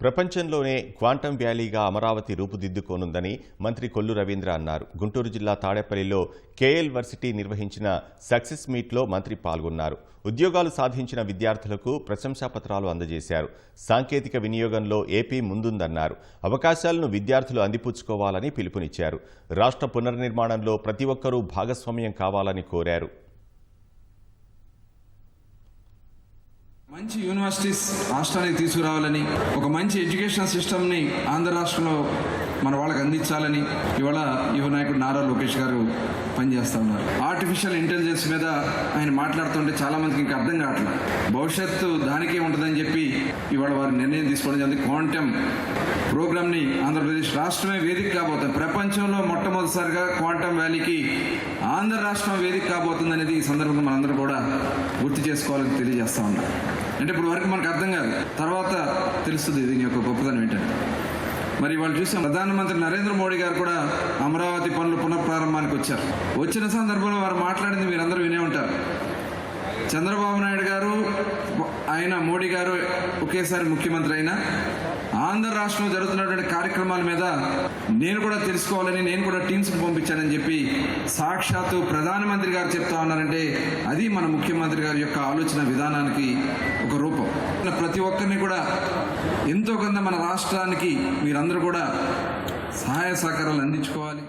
ప్రపంచంలోనే క్వాంటం వ్యాలీగా అమరావతి రూపుదిద్దుకోనుందని మంత్రి కొల్లు రవీంద్ర అన్నారు. గుంటూరు జిల్లా తాడేపల్లిలో కేఎల్ వర్సిటీ నిర్వహించిన సక్సెస్ మీట్లో మంత్రి పాల్గొన్నారు. ఉద్యోగాలు సాధించిన విద్యార్థులకు ప్రశంసాపత్రాలు అందజేశారు. సాంకేతిక వినియోగంలో ఏపీ ముందుందన్నారు. అవకాశాలను విద్యార్థులు అందిపుచ్చుకోవాలని పిలుపునిచ్చారు. రాష్ట్ర పునర్నిర్మాణంలో ప్రతి ఒక్కరూ భాగస్వామ్యం కావాలని కోరారు. మంచి యూనివర్సిటీస్ రాష్ట్రానికి తీసుకురావాలని ఒక మంచి ఎడ్యుకేషన్ సిస్టమ్ని ఆంధ్ర రాష్ట్రంలో మన వాళ్ళకి అందించాలని ఇవాళ యువ నాయకుడు నారా లోకేష్ గారు పనిచేస్తూ ఉన్నారు. ఆర్టిఫిషియల్ ఇంటెలిజెన్స్ మీద ఆయన మాట్లాడుతుంటే చాలా మందికి ఇంకా అర్థం కావట్లేదు. భవిష్యత్తు దానికే ఉంటుందని చెప్పి ఇవాళ వారు నిర్ణయం తీసుకోవడం జరిగింది. క్వాంటమ్ ప్రోగ్రామ్ని ఆంధ్రప్రదేశ్ రాష్ట్రమే వేదిక కాబోతుంది. ప్రపంచంలో మొట్టమొదటిసారిగా క్వాంటమ్ వ్యాలీకి ఆంధ్ర రాష్ట్రం వేదిక కాబోతుంది అనేది ఈ సందర్భంగా మనందరూ కూడా గుర్తు చేసుకోవాలని తెలియజేస్తా ఉన్నారు అంటే ఇప్పుడు వరకు మనకు అర్థం కాదు. తర్వాత తెలుస్తుంది దీని యొక్క గొప్పతనం ఏంటంటే. మరి వాళ్ళు చూసాం. ప్రధానమంత్రి నరేంద్ర మోడీ గారు కూడా అమరావతి పనులు పునఃప్రారంభానికి వచ్చారు. వచ్చిన సందర్భంలో వారు మాట్లాడింది మీరందరూ వినే ఉంటారు. చంద్రబాబు నాయుడు గారు ఆయన మోడీ గారు ఒకేసారి ముఖ్యమంత్రి అయినా ఆంధ్ర రాష్ట్రంలో జరుగుతున్నటువంటి కార్యక్రమాల మీద నేను కూడా తెలుసుకోవాలని నేను కూడా టీమ్స్ పంపించానని చెప్పి సాక్షాత్తు ప్రధానమంత్రి గారు చెప్తా ఉన్నారంటే అది మన ముఖ్యమంత్రి గారి యొక్క ఆలోచన విధానానికి ఒక రూపం. ప్రతి ఒక్కరిని కూడా ఎంతో కొంత మన రాష్ట్రానికి మీరందరూ కూడా సహాయ సహకారాలు అందించుకోవాలి.